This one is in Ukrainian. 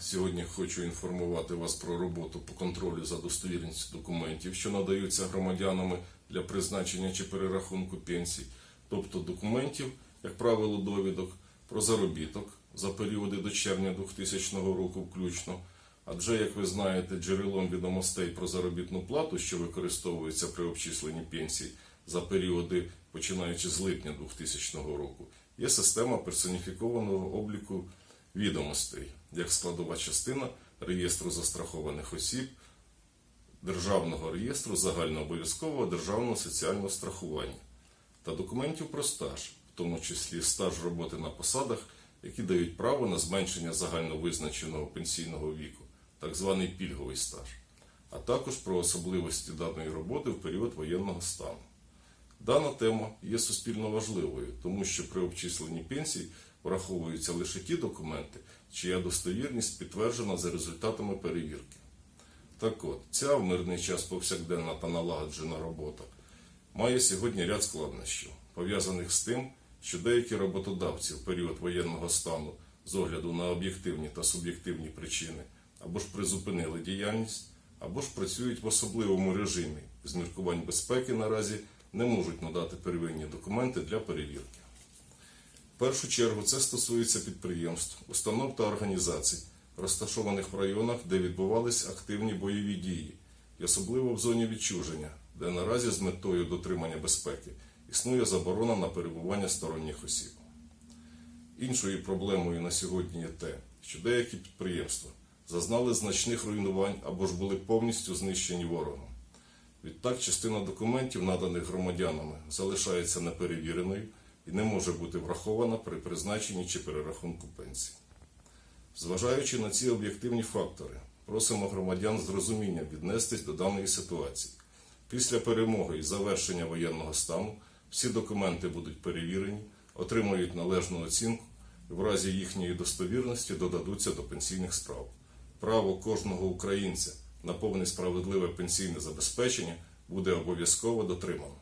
Сьогодні хочу інформувати вас про роботу по контролю за достовірністю документів, що надаються громадянами для призначення чи перерахунку пенсій, тобто документів, як правило, довідок про заробіток за періоди до червня 2000 року включно. Адже, як ви знаєте, джерелом відомостей про заробітну плату, що використовується при обчисленні пенсій за періоди починаючи з липня 2000 року, є система персоніфікованого обліку відомостей як складова частина реєстру застрахованих осіб, Державного реєстру загальнообов'язкового державного соціального страхування та документів про стаж, в тому числі стаж роботи на посадах, які дають право на зменшення загальновизначеного пенсійного віку, так званий пільговий стаж, а також про особливості даної роботи в період воєнного стану. Дана тема є суспільно важливою, тому що при обчисленні пенсій враховуються лише ті документи, чия достовірність підтверджена за результатами перевірки. Так от, ця в мирний час повсякденна та налагоджена робота має сьогодні ряд складнощів, пов'язаних з тим, що деякі роботодавці в період воєнного стану з огляду на об'єктивні та суб'єктивні причини або ж призупинили діяльність, або ж працюють в особливому режимі з міркувань безпеки наразі не можуть надати первинні документи для перевірки. Першу чергу це стосується підприємств, установ та організацій, розташованих в районах, де відбувались активні бойові дії, і особливо в зоні відчуження, де наразі з метою дотримання безпеки існує заборона на перебування сторонніх осіб. Іншою проблемою на сьогодні є те, що деякі підприємства зазнали значних руйнувань або ж були повністю знищені ворогом. Відтак, частина документів, наданих громадянами, залишається неперевіреною і не може бути врахована при призначенні чи перерахунку пенсій. Зважаючи на ці об'єктивні фактори, просимо громадян з розумінням віднестись до даної ситуації. Після перемоги і завершення воєнного стану всі документи будуть перевірені, отримають належну оцінку і в разі їхньої достовірності додадуться до пенсійних справ. Право кожного українця на повне справедливе пенсійне забезпечення буде обов'язково дотримано.